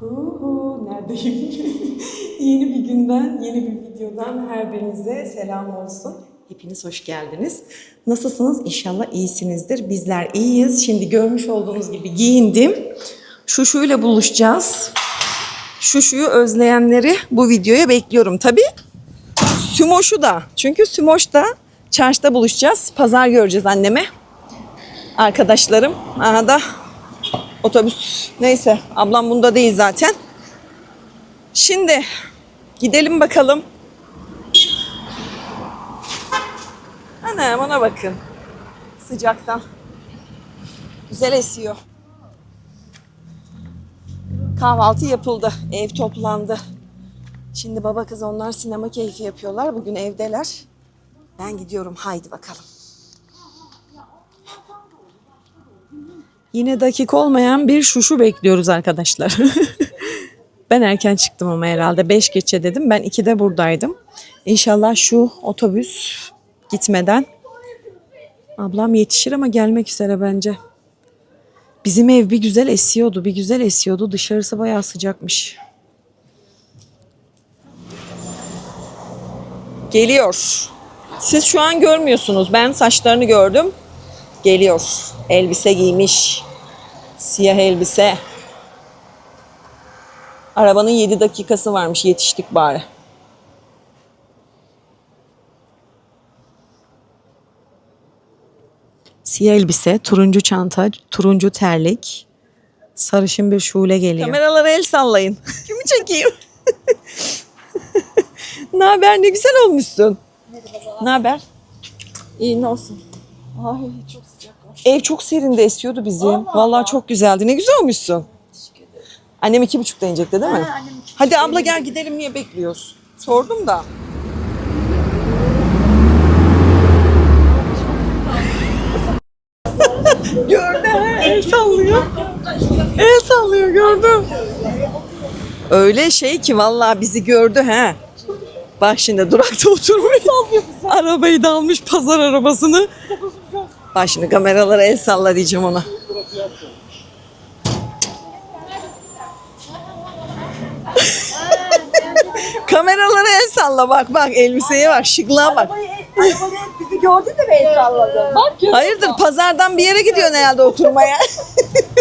Hu neredeyim? yeni bir günden, yeni bir videodan her birinize selam olsun. Hepiniz hoş geldiniz. Nasılsınız? İnşallah iyisinizdir. Bizler iyiyiz. Şimdi görmüş olduğunuz gibi giyindim. Şuşuyla buluşacağız. Şuşuyu özleyenleri bu videoya bekliyorum. Tabii Sümoş'u da. Çünkü Sümoş'ta çarşıda buluşacağız. Pazar göreceğiz anneme. Arkadaşlarım. Aha da otobüs. Neyse ablam bunda değil zaten. Şimdi gidelim bakalım. Ana ona bakın. Sıcaktan. Güzel esiyor. Kahvaltı yapıldı. Ev toplandı. Şimdi baba kız onlar sinema keyfi yapıyorlar. Bugün evdeler. Ben gidiyorum. Haydi bakalım. Yine dakik olmayan bir şuşu bekliyoruz arkadaşlar. ben erken çıktım ama herhalde 5 geçe dedim. Ben 2'de buradaydım. İnşallah şu otobüs gitmeden ablam yetişir ama gelmek üzere bence. Bizim ev bir güzel esiyordu, bir güzel esiyordu. Dışarısı bayağı sıcakmış. Geliyor. Siz şu an görmüyorsunuz. Ben saçlarını gördüm. Geliyor. Elbise giymiş. Siyah elbise. Arabanın 7 dakikası varmış. Yetiştik bari. Siyah elbise, turuncu çanta, turuncu terlik. Sarışın bir şule geliyor. Kameralara el sallayın. Kimi çekeyim? ne haber? Ne güzel olmuşsun. Ne haber? İyi ne olsun. Ay çok Ev çok serinde esiyordu bizim. Vallahi çok güzeldi. Ne güzel olmuşsun. Annem iki buçukta inecekti değil mi? Hadi abla gel gidelim niye bekliyoruz? Sordum da. Gördü ha, el sallıyor. El sallıyor gördüm. Öyle şey ki vallahi bizi gördü ha. Bak şimdi durakta oturmuş. Arabayı da almış pazar arabasını. Bak şimdi kameralara el salla diyeceğim ona. Kameralara el salla bak bak elbiseye bak şıklığa bak. Bizi gördün de beni salladın. Bak Hayırdır pazardan bir yere gidiyorsun herhalde oturmaya.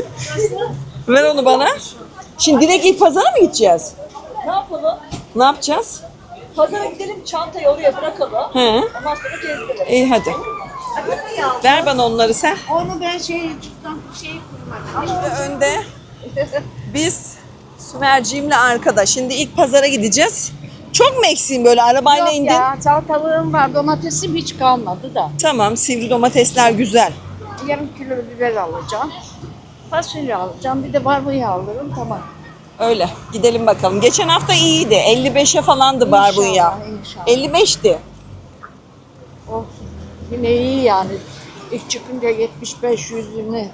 Ver onu bana. Şimdi direkt ilk pazara mı gideceğiz? ne yapalım? Ne yapacağız? Pazara gidelim çantayı oraya bırakalım. He. Ondan sonra gezdirelim. İyi hadi. Ver bana onları sen. Onu ben şeycikten şey kurmadım. İşte önde biz Sümerciğimle arkada. Şimdi ilk pazara gideceğiz. Çok mu eksiğim böyle arabayla Yok indin? ya salatalığım var domatesim hiç kalmadı da. Tamam sivri domatesler güzel. Yarım kilo biber alacağım. Fasulye alacağım bir de barbunya alırım tamam. Öyle gidelim bakalım. Geçen hafta iyiydi. 55'e falandı barbunya. İnşallah, 55'ti. Yine iyi yani. İlk çıkınca 75 yüzünü.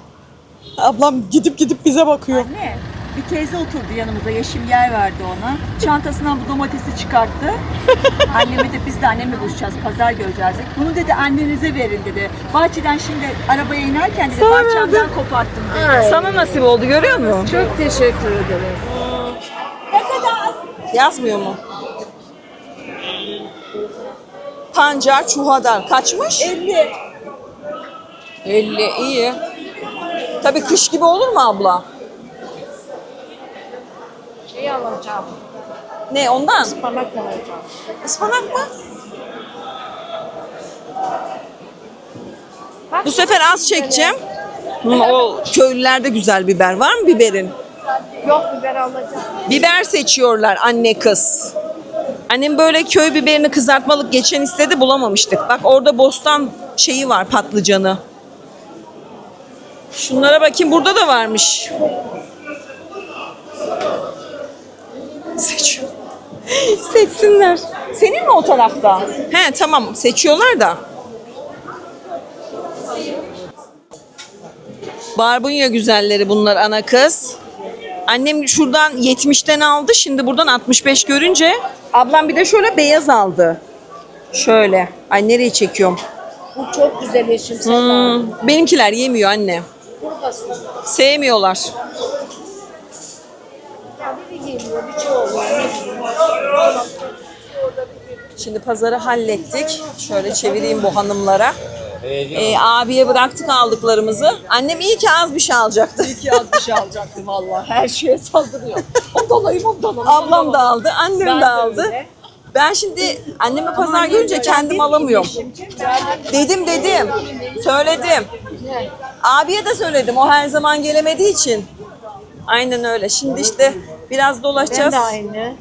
Ablam gidip gidip bize bakıyor. Anne bir teyze oturdu yanımıza yeşil yer verdi ona. Çantasından bu domatesi çıkarttı. Anneme de biz de annemle buluşacağız pazar göreceğiz. Bunu dedi annenize verin dedi. Bahçeden şimdi arabaya inerken dedi bahçemden koparttım dedi. Sana nasip oldu görüyor musun? Çok teşekkür ederim. Yazmıyor mu? Pancar çuhadar kaçmış? 50. 50 iyi. Tabii kış gibi olur mu abla? Şey alacağım. Ne ondan? Ispanak alacağım. Ispanak mı? Bu sefer az çekeceğim. Hı, o köylülerde güzel biber var mı biberin? Yok biber alacağım. Biber seçiyorlar anne kız. Annem böyle köy biberini kızartmalık geçen istedi bulamamıştık. Bak orada bostan şeyi var patlıcanı. Şunlara bakayım burada da varmış. Seçiyor. Seçsinler. Senin mi o tarafta? He tamam seçiyorlar da. Barbunya güzelleri bunlar ana kız. Annem şuradan 70'ten aldı. Şimdi buradan 65 görünce ablam bir de şöyle beyaz aldı. Şöyle. Ay nereye çekiyorum? Bu çok güzel eşim sen Hmm, benimkiler yemiyor anne. Sevmiyorlar. Şey. Şimdi pazarı hallettik. Şöyle çevireyim bu hanımlara. Ee, abiye bıraktık aldıklarımızı. Annem iyi ki az bir şey alacaktı. İyi ki az bir şey alacaktım valla. Her şeye saldırıyor. Ondan alayım ondan alayım. Ablam da aldı, annem Ben de aldı. öyle. Ben şimdi annemi pazar görünce kendim alamıyorum. Dedim dedim. Söyledim. Abiye de söyledim. O her zaman gelemediği için. Aynen öyle. Şimdi işte biraz Ben dolaşacağız. de aynı.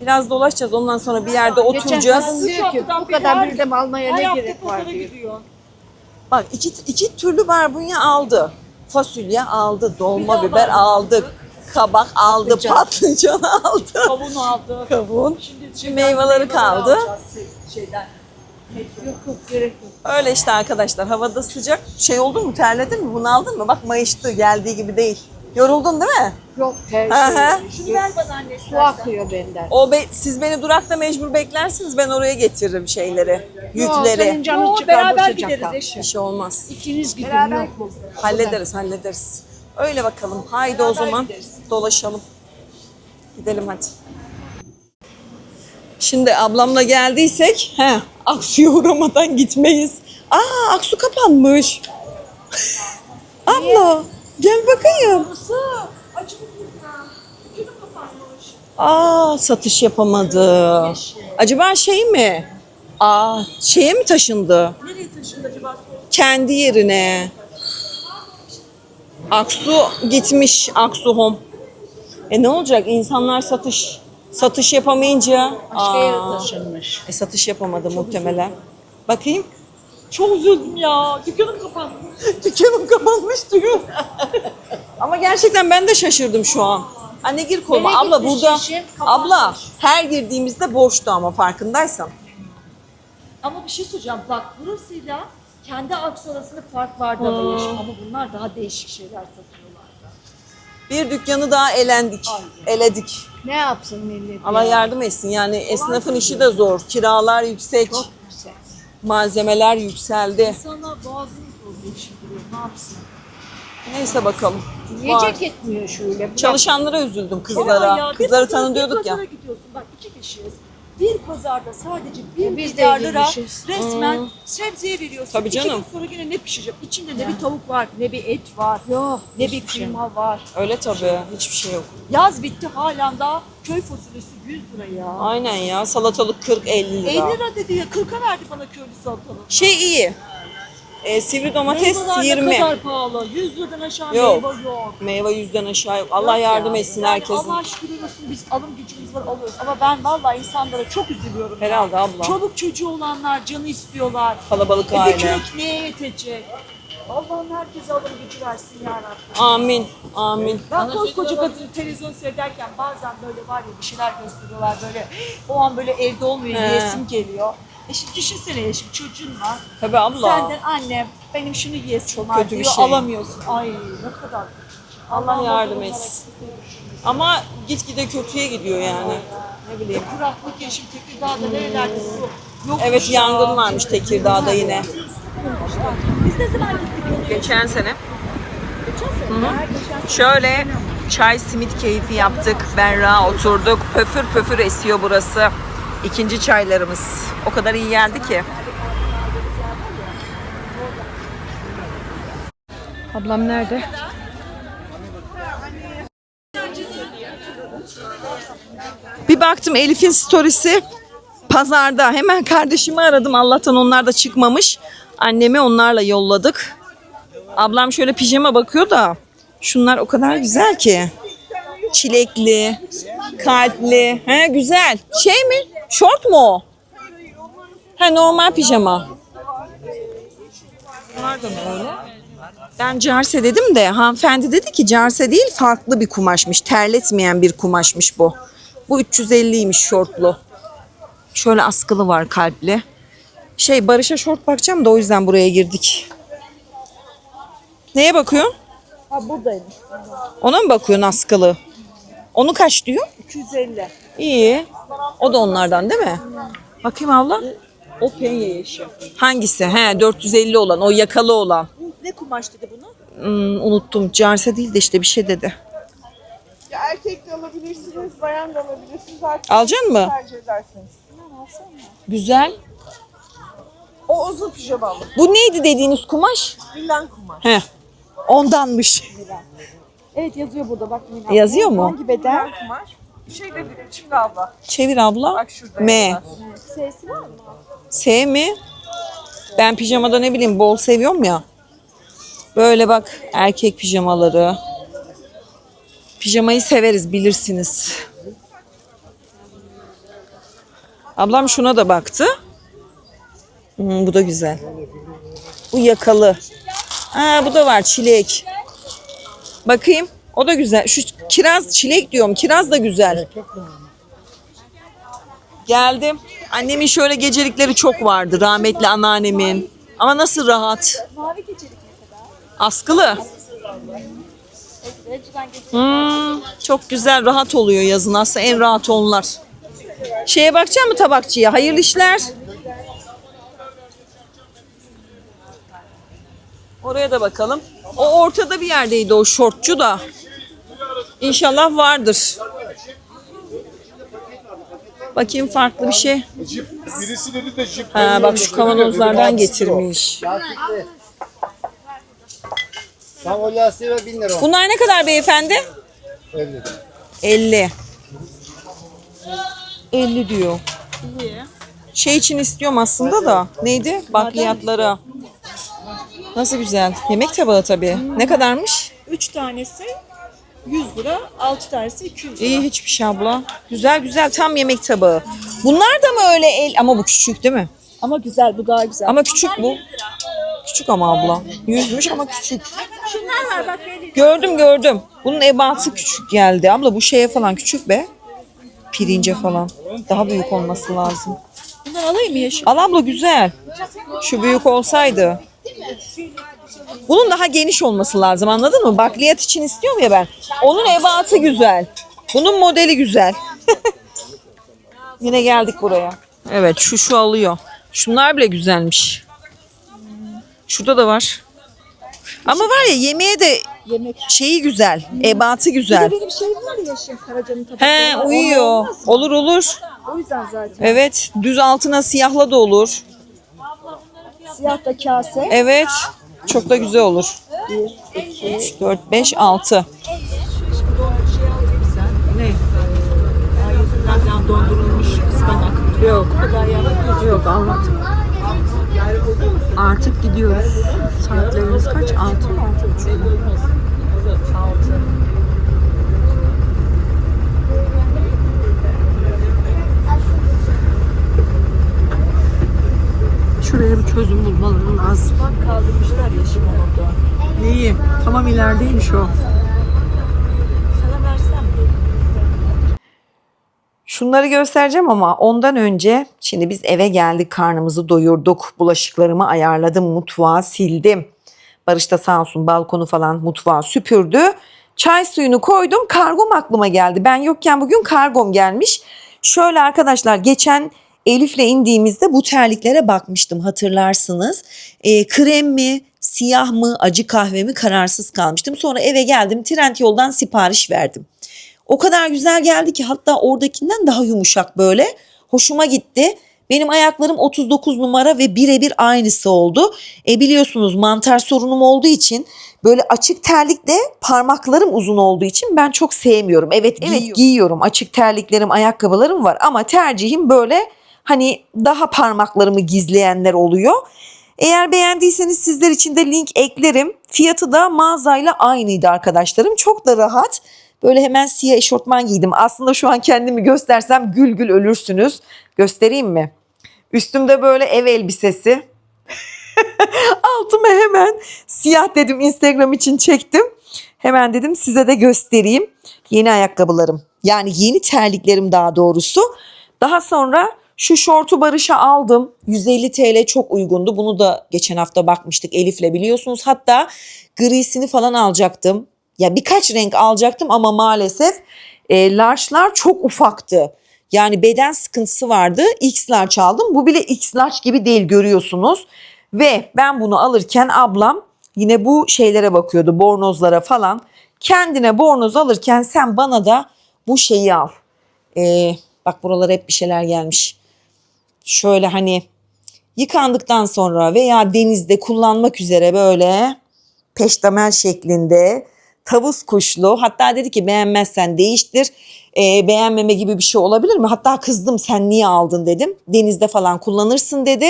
Biraz dolaşacağız. Ondan sonra bir yerde Geçen oturacağız. kadın diyor ki bu kadar birden almaya ne gerek var diyor. Bak iki, iki türlü barbunya aldı. Fasulye aldı, dolma biber aldı, kabak aldı, Patlıcan. patlıcan aldı. Kavun aldı. Kavun. Şimdi Şimdi meyveleri kaldı. Şeyden. Yok yok gerek yok. Öyle işte arkadaşlar. Havada sıcak. Şey oldu mu? Terledin mi? Bunu aldın mı? Bak mayıştı. Geldiği gibi değil. Yoruldun değil mi? Yok her Hı hı. şey. Şunu ver bana anne Su istersen. akıyor benden. O be- siz beni durakta mecbur beklersiniz. Ben oraya getiririm şeyleri, Yok, senin yükleri. canın çıkar beraber bu gideriz eşim. Bir şey olmaz. İkiniz gidin Beraber yok mu? Hallederiz, hallederiz. Öyle bakalım. Haydi o zaman gideriz. dolaşalım. Gidelim hadi. Şimdi ablamla geldiysek, he, Aksu'ya uğramadan gitmeyiz. Aa, Aksu kapanmış. Abla, gel bakayım. Aa, satış yapamadı. Acaba şey mi? Aa, şeye mi taşındı? Nereye taşındı acaba? kendi yerine. Aksu gitmiş Aksu Home. E ne olacak? İnsanlar satış satış yapamayınca Başka yere taşınmış. e, satış yapamadı muhtemelen. Bakayım. Çok üzüldüm ya. Dükkanım kapandı. Dükkanım kapanmış diyor. Ama gerçekten ben de şaşırdım şu an. Anne gir koluma. Nereye Abla gitmiş burada işin? abla her girdiğimizde boştu ama farkındaysan. Ama bir şey söyleyeceğim. Bak burasıyla kendi arasında fark vardı ama yaşam. Ama bunlar daha değişik şeyler satıyorlar. Bir dükkanı daha elendik. Eledik. Ne yapsın millet? Allah ya? yardım etsin. Yani esnafın işi de zor. Kiralar yüksek. Çok güzel. Malzemeler yükseldi. İnsanlar boğazını zorluyor şimdi. Ne yapsın? Neyse bakalım. Yiyecek Var. yetmiyor şöyle. Bırak- Çalışanlara üzüldüm Ya, kızlara. ya, bir Kızları bir ya. gidiyorsun. Bak iki kişiyiz. Bir pazarda sadece bir biz de milyar lira yemişiz. resmen sebzeye veriyorsun. Tabii İki canım. gün sonra yine ne pişecek? İçinde ne bir tavuk var, ne bir et var, Yok. ne bir hiçbir şey kıyma var. Öyle tabii. Hiçbir şey yok. Yaz bitti halen daha köy fasulyesi 100 lira ya. Aynen ya. Salatalık 40-50 lira. 50 lira dedi ya 40'a verdi bana köylü salatalık. Şey iyi. E, sivri domates Meyveler 20. ne kadar pahalı. 100 liradan aşağı Yok. meyve yok. Meyve yüzden aşağı yok. Allah Yok yardım ya. etsin Yani herkesin. Allah şükür olsun biz alım gücümüz var alıyoruz. Ama ben vallahi insanlara çok üzülüyorum. ya. Herhalde abla. Çoluk çocuğu olanlar canı istiyorlar. Kalabalık E bir aile. kilo neye yetecek? Allah'ım herkese alım gücü versin ya Rabbi. Amin. Amin. Ben koskoca kadın televizyon seyrederken bazen böyle var ya bir şeyler gösteriyorlar böyle. O an böyle evde olmuyor He. yiyesim geliyor. E şimdi düşünsene ya şimdi çocuğun var. Tabii abla. Senden annem benim şunu yiyesim Çok var kötü bir diyor şey. alamıyorsun. Ay ne kadar kötü. Allah yardım onlara etsin. olsun. Ama gitgide kötüye gidiyor yani. Ne bileyim. Kuraklık ya şimdi Tekirdağ'da nerelerde su yok. Evet yangın varmış Tekirdağ'da yine. Biz ne zaman gittik? Geçen sene Geçen sene. Her geçen Şöyle çay simit keyfi yaptık. Berra oturduk. Pöfür pöfür esiyor burası. İkinci çaylarımız. O kadar iyi geldi ki. Ablam nerede? Bir baktım Elif'in storiesi pazarda. Hemen kardeşimi aradım. Allah'tan onlar da çıkmamış. Annemi onlarla yolladık. Ablam şöyle pijama bakıyor da şunlar o kadar güzel ki. Çilekli, kalpli. He güzel. Şey mi? Şort mu o? Ha normal pijama. Bunlar da böyle. Ben carse dedim de hanımefendi dedi ki carse değil farklı bir kumaşmış. Terletmeyen bir kumaşmış bu. Bu 350'ymiş şortlu. Şöyle askılı var kalpli. Şey Barış'a şort bakacağım da o yüzden buraya girdik. Neye bakıyorsun? Ha buradaymış. Ona mı bakıyorsun askılı? Onu kaç diyor? 250. İyi. O da onlardan değil mi? Bakayım abla. O penye yeşil. Hangisi? He 450 olan o yakalı olan. Ne kumaş dedi bunu? Hmm, unuttum. Carse değil de işte bir şey dedi. erkek de alabilirsiniz, bayan da alabilirsiniz. Artık Alacaksın mı? tercih. Güzel. O uzun pijamalı. Bu neydi dediğiniz kumaş? Villan kumaş. He. Ondanmış. Evet yazıyor burada bak. Mina. Yazıyor mu? Hangi beden? Villan kumaş. Şey dedi, çift abla. Çevir abla. Bak şurada. M. Sesi var mı? S mi? Ben pijamada ne bileyim bol seviyorum ya. Böyle bak erkek pijamaları. Pijamayı severiz bilirsiniz. Ablam şuna da baktı. Hmm, bu da güzel. Bu yakalı. Aa, bu da var çilek. Bakayım. O da güzel. Şu kiraz çilek diyorum. Kiraz da güzel. Geldim. Annemin şöyle gecelikleri çok vardı. Rahmetli anneannemin. Ama nasıl rahat. Mavi gecelik ne kadar? Askılı. Hmm, çok güzel rahat oluyor yazın. Aslında en rahat onlar. Şeye bakacak mı tabakçıya? Hayırlı işler. Oraya da bakalım. O ortada bir yerdeydi o şortçu da. İnşallah vardır. Bakayım farklı bir şey. Jip, birisi dedi de jip. Ha bak şu kavanozlardan getirmiş. Lastikli. Tam o lastiği ver 1000 lira. Bunlar ne kadar beyefendi? 50. 50. 50 diyor. Şey için istiyorum aslında da. Neydi? Bakliyatlara. Nasıl güzel. Yemek tabağı tabii. Ne kadarmış? 3 tanesi 100 lira, 6 tanesi 200 lira. İyi hiçbir şey abla. Güzel güzel tam yemek tabağı. Bunlar da mı öyle el? Ama bu küçük değil mi? Ama güzel, bu daha güzel. Ama küçük bu. Küçük ama abla. Yüzmüş ama küçük. şunlar var bak. Gördüm gördüm. Bunun ebatı küçük geldi. Abla bu şeye falan küçük be. Pirince falan. Daha büyük olması lazım. Bundan alayım mı yeşil? Al abla güzel. Şu büyük olsaydı. Bunun daha geniş olması lazım anladın mı? Bakliyat için istiyorum ya ben. Onun ebatı güzel. Bunun modeli güzel. Yine geldik buraya. Evet şu şu alıyor. Şunlar bile güzelmiş. Şurada da var. Ama var ya yemeğe de Yemek. şeyi güzel. Ebatı güzel. Benim şey var ya yeşil Karaca'nın tabakları. He Onlar uyuyor. olmaz mı? Olur olur. O yüzden zaten. Evet düz altına siyahla da olur. Siyah da kase. Evet. Çok da güzel olur. 3, 4, 5, 6. Ne? dondurulmuş ıspanak. Yok. Yok almadım. Artık gidiyoruz. Saatlerimiz kaç? 6 mı? 6 6. Şuraya bir çözüm bulmaları lazım. Bak kaldırmışlar yeşil onu da. İyi. Tamam ilerideymiş o. Sana versem? Şunları göstereceğim ama ondan önce şimdi biz eve geldik karnımızı doyurduk. Bulaşıklarımı ayarladım mutfağı sildim. Barış da sağ olsun balkonu falan mutfağı süpürdü. Çay suyunu koydum kargom aklıma geldi. Ben yokken bugün kargom gelmiş. Şöyle arkadaşlar geçen Elif'le indiğimizde bu terliklere bakmıştım hatırlarsınız. Ee, krem mi, siyah mı, acı kahve mi kararsız kalmıştım. Sonra eve geldim Trendyol'dan sipariş verdim. O kadar güzel geldi ki hatta oradakinden daha yumuşak böyle. Hoşuma gitti. Benim ayaklarım 39 numara ve birebir aynısı oldu. E biliyorsunuz mantar sorunum olduğu için böyle açık terlikle parmaklarım uzun olduğu için ben çok sevmiyorum. Evet evet giyiyorum. Açık terliklerim, ayakkabılarım var ama tercihim böyle hani daha parmaklarımı gizleyenler oluyor. Eğer beğendiyseniz sizler için de link eklerim. Fiyatı da mağazayla aynıydı arkadaşlarım. Çok da rahat. Böyle hemen siyah eşortman giydim. Aslında şu an kendimi göstersem gül gül ölürsünüz. Göstereyim mi? Üstümde böyle ev elbisesi. Altıma hemen siyah dedim Instagram için çektim. Hemen dedim size de göstereyim. Yeni ayakkabılarım. Yani yeni terliklerim daha doğrusu. Daha sonra şu şortu Barış'a aldım. 150 TL çok uygundu. Bunu da geçen hafta bakmıştık Elif'le biliyorsunuz. Hatta grisini falan alacaktım. Ya birkaç renk alacaktım ama maalesef e, large'lar çok ufaktı. Yani beden sıkıntısı vardı. X large aldım. Bu bile X large gibi değil görüyorsunuz. Ve ben bunu alırken ablam yine bu şeylere bakıyordu. Bornozlara falan. kendine bornoz alırken sen bana da bu şeyi al. Ee, bak buralara hep bir şeyler gelmiş. Şöyle hani yıkandıktan sonra veya denizde kullanmak üzere böyle peştemel şeklinde tavus kuşlu hatta dedi ki beğenmezsen değiştir Ee, beğenmeme gibi bir şey olabilir mi? Hatta kızdım sen niye aldın dedim denizde falan kullanırsın dedi.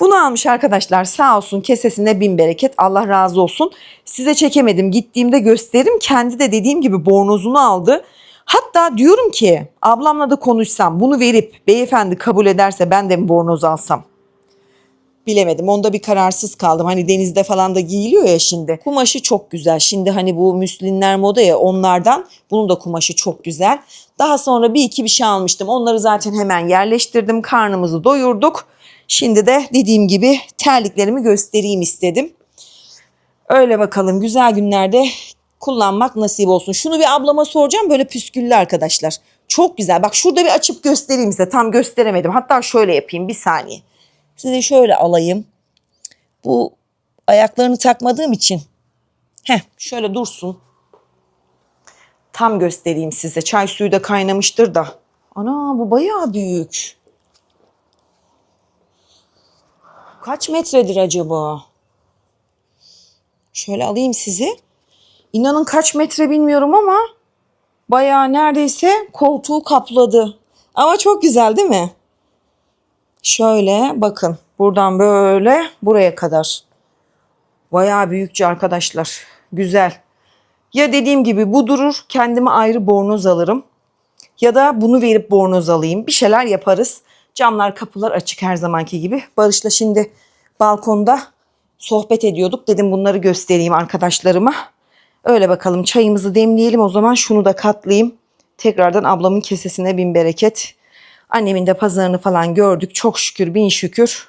Bunu almış arkadaşlar sağ olsun kesesine bin bereket Allah razı olsun. Size çekemedim gittiğimde gösteririm kendi de dediğim gibi bornozunu aldı. Hatta diyorum ki ablamla da konuşsam bunu verip beyefendi kabul ederse ben de mi bornoz alsam? bilemedim. Onda bir kararsız kaldım. Hani denizde falan da giyiliyor ya şimdi. Kumaşı çok güzel. Şimdi hani bu müslinler moda ya onlardan. Bunun da kumaşı çok güzel. Daha sonra bir iki bir şey almıştım. Onları zaten hemen yerleştirdim. Karnımızı doyurduk. Şimdi de dediğim gibi terliklerimi göstereyim istedim. Öyle bakalım güzel günlerde kullanmak nasip olsun. Şunu bir ablama soracağım böyle püsküllü arkadaşlar. Çok güzel. Bak şurada bir açıp göstereyim size. Tam gösteremedim. Hatta şöyle yapayım bir saniye. Size şöyle alayım. Bu ayaklarını takmadığım için. Heh şöyle dursun. Tam göstereyim size. Çay suyu da kaynamıştır da. Ana bu bayağı büyük. Kaç metredir acaba? Şöyle alayım sizi. İnanın kaç metre bilmiyorum ama bayağı neredeyse koltuğu kapladı. Ama çok güzel değil mi? Şöyle bakın buradan böyle buraya kadar. Bayağı büyükçe arkadaşlar. Güzel. Ya dediğim gibi bu durur kendime ayrı bornoz alırım. Ya da bunu verip bornoz alayım. Bir şeyler yaparız. Camlar kapılar açık her zamanki gibi. Barış'la şimdi balkonda sohbet ediyorduk. Dedim bunları göstereyim arkadaşlarıma. Öyle bakalım çayımızı demleyelim o zaman şunu da katlayayım. Tekrardan ablamın kesesine bin bereket. Annemin de pazarını falan gördük. Çok şükür bin şükür.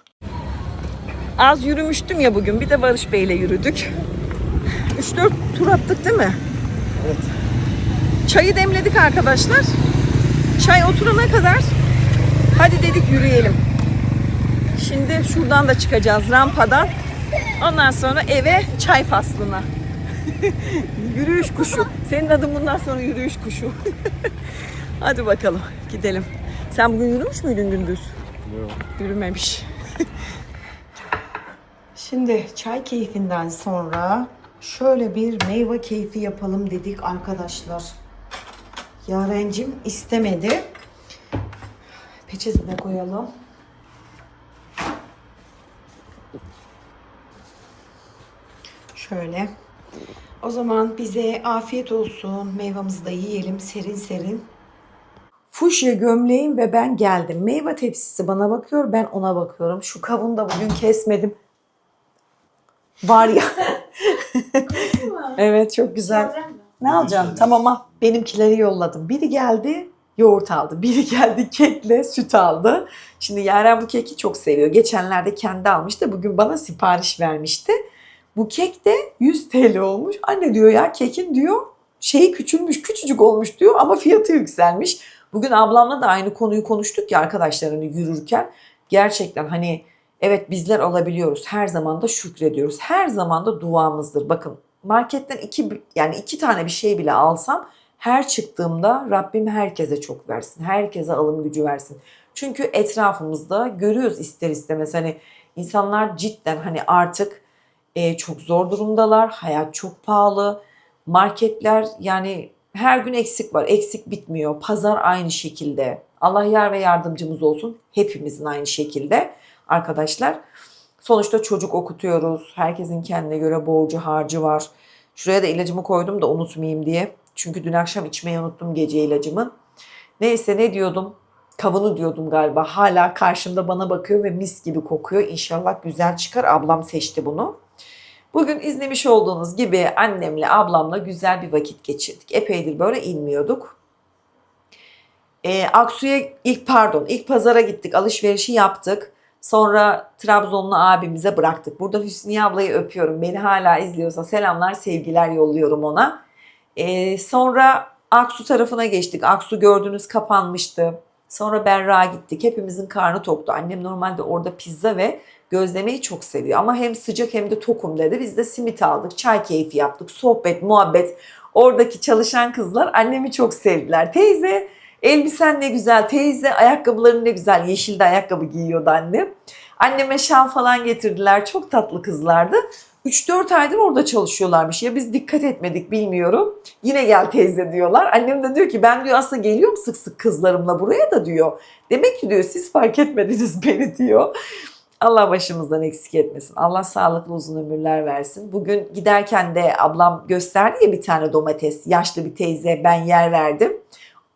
Az yürümüştüm ya bugün. Bir de Barış Bey'le yürüdük. 3-4 tur attık değil mi? Evet. Çayı demledik arkadaşlar. Çay oturana kadar hadi dedik yürüyelim. Şimdi şuradan da çıkacağız rampadan. Ondan sonra eve çay faslına. yürüyüş kuşu. Senin adın bundan sonra yürüyüş kuşu. hadi bakalım gidelim. Sen bugün yürümüş müydün gündüz? Yok. Yürümemiş. Şimdi çay keyfinden sonra şöyle bir meyve keyfi yapalım dedik arkadaşlar. Yarencim istemedi. Peçetine koyalım. Şöyle. O zaman bize afiyet olsun. Meyvamızı da yiyelim serin serin. Fuşya gömleğim ve ben geldim. Meyve tepsisi bana bakıyor, ben ona bakıyorum. Şu kavunu da bugün kesmedim. Var ya. evet çok güzel. Ne alacağım? Tamam al. Benimkileri yolladım. Biri geldi yoğurt aldı. Biri geldi kekle süt aldı. Şimdi Yaren bu keki çok seviyor. Geçenlerde kendi almıştı. Bugün bana sipariş vermişti. Bu kek de 100 TL olmuş. Anne diyor ya kekin diyor şeyi küçülmüş küçücük olmuş diyor ama fiyatı yükselmiş. Bugün ablamla da aynı konuyu konuştuk ya arkadaşlar hani yürürken. Gerçekten hani evet bizler alabiliyoruz. Her zaman da şükrediyoruz. Her zaman da duamızdır. Bakın marketten iki yani iki tane bir şey bile alsam her çıktığımda Rabbim herkese çok versin. Herkese alım gücü versin. Çünkü etrafımızda görüyoruz ister istemez hani insanlar cidden hani artık e, çok zor durumdalar. Hayat çok pahalı. Marketler yani her gün eksik var. Eksik bitmiyor. Pazar aynı şekilde. Allah yar ve yardımcımız olsun. Hepimizin aynı şekilde arkadaşlar. Sonuçta çocuk okutuyoruz. Herkesin kendine göre borcu harcı var. Şuraya da ilacımı koydum da unutmayayım diye. Çünkü dün akşam içmeyi unuttum gece ilacımı. Neyse ne diyordum? Kavunu diyordum galiba. Hala karşımda bana bakıyor ve mis gibi kokuyor. İnşallah güzel çıkar. Ablam seçti bunu. Bugün izlemiş olduğunuz gibi annemle ablamla güzel bir vakit geçirdik. Epeydir böyle inmiyorduk. Ee, Aksu'ya ilk pardon ilk pazara gittik alışverişi yaptık. Sonra Trabzonlu abimize bıraktık. Burada Hüsniye ablayı öpüyorum. Beni hala izliyorsa selamlar sevgiler yolluyorum ona. Ee, sonra Aksu tarafına geçtik. Aksu gördüğünüz kapanmıştı. Sonra Berra gittik. Hepimizin karnı toktu. Annem normalde orada pizza ve gözlemeyi çok seviyor. Ama hem sıcak hem de tokum dedi. Biz de simit aldık. Çay keyfi yaptık. Sohbet, muhabbet. Oradaki çalışan kızlar annemi çok sevdiler. Teyze elbisen ne güzel, teyze ayakkabıların ne güzel. Yeşilde ayakkabı giyiyordu annem. Anneme şal falan getirdiler. Çok tatlı kızlardı. 3-4 aydır orada çalışıyorlarmış. Ya biz dikkat etmedik bilmiyorum. Yine gel teyze diyorlar. Annem de diyor ki ben diyor aslında geliyorum sık sık kızlarımla buraya da diyor. Demek ki diyor siz fark etmediniz beni diyor. Allah başımızdan eksik etmesin. Allah sağlıklı uzun ömürler versin. Bugün giderken de ablam gösterdi ya bir tane domates. Yaşlı bir teyze ben yer verdim.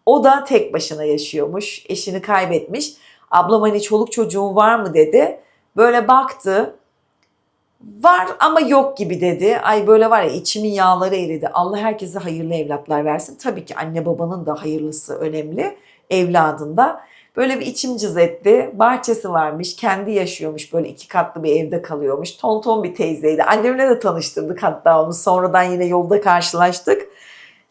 O da tek başına yaşıyormuş. Eşini kaybetmiş. Ablam hani çoluk çocuğun var mı dedi. Böyle baktı. Var ama yok gibi dedi. Ay böyle var ya içimin yağları eridi. Allah herkese hayırlı evlatlar versin. Tabii ki anne babanın da hayırlısı önemli. Evladında. Böyle bir içim cız etti. Bahçesi varmış. Kendi yaşıyormuş. Böyle iki katlı bir evde kalıyormuş. Tonton bir teyzeydi. Annemle de tanıştırdık hatta onu. Sonradan yine yolda karşılaştık.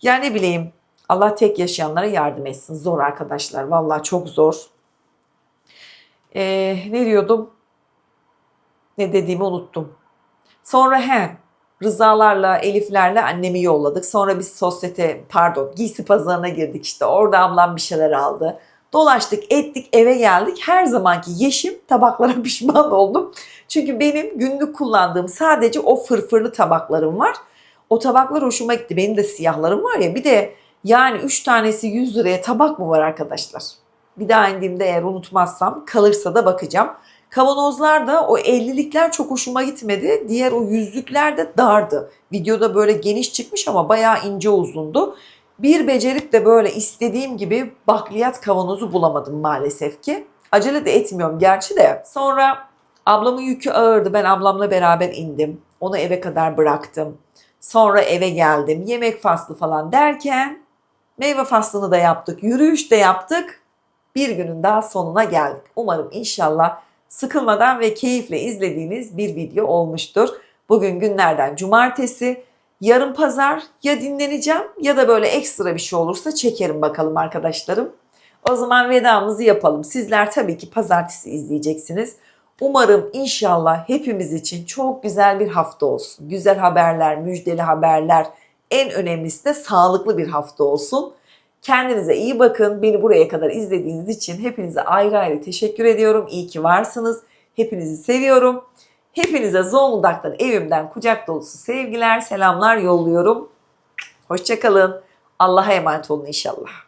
Ya ne bileyim. Allah tek yaşayanlara yardım etsin. Zor arkadaşlar. Vallahi çok zor. Ee, ne diyordum? Ne dediğimi unuttum. Sonra he Rızalarla, Eliflerle annemi yolladık. Sonra biz sosyete, pardon giysi pazarına girdik işte. Orada ablam bir şeyler aldı. Dolaştık, ettik, eve geldik. Her zamanki yeşim tabaklara pişman oldum. Çünkü benim günlük kullandığım sadece o fırfırlı tabaklarım var. O tabaklar hoşuma gitti. Benim de siyahlarım var ya. Bir de yani 3 tanesi 100 liraya tabak mı var arkadaşlar? Bir daha indiğimde eğer unutmazsam kalırsa da bakacağım. Kavanozlar da o 50'likler çok hoşuma gitmedi. Diğer o yüzlükler de dardı. Videoda böyle geniş çıkmış ama bayağı ince uzundu. Bir becerip de böyle istediğim gibi bakliyat kavanozu bulamadım maalesef ki. Acele de etmiyorum gerçi de. Sonra ablamın yükü ağırdı. Ben ablamla beraber indim. Onu eve kadar bıraktım. Sonra eve geldim. Yemek faslı falan derken meyve faslını da yaptık. Yürüyüş de yaptık. Bir günün daha sonuna geldik. Umarım inşallah sıkılmadan ve keyifle izlediğiniz bir video olmuştur. Bugün günlerden cumartesi. Yarın pazar ya dinleneceğim ya da böyle ekstra bir şey olursa çekerim bakalım arkadaşlarım. O zaman vedamızı yapalım. Sizler tabii ki pazartesi izleyeceksiniz. Umarım inşallah hepimiz için çok güzel bir hafta olsun. Güzel haberler, müjdeli haberler, en önemlisi de sağlıklı bir hafta olsun. Kendinize iyi bakın. Beni buraya kadar izlediğiniz için hepinize ayrı ayrı teşekkür ediyorum. İyi ki varsınız. Hepinizi seviyorum. Hepinize Zonguldak'tan, evimden kucak dolusu sevgiler, selamlar yolluyorum. Hoşçakalın. Allah'a emanet olun inşallah.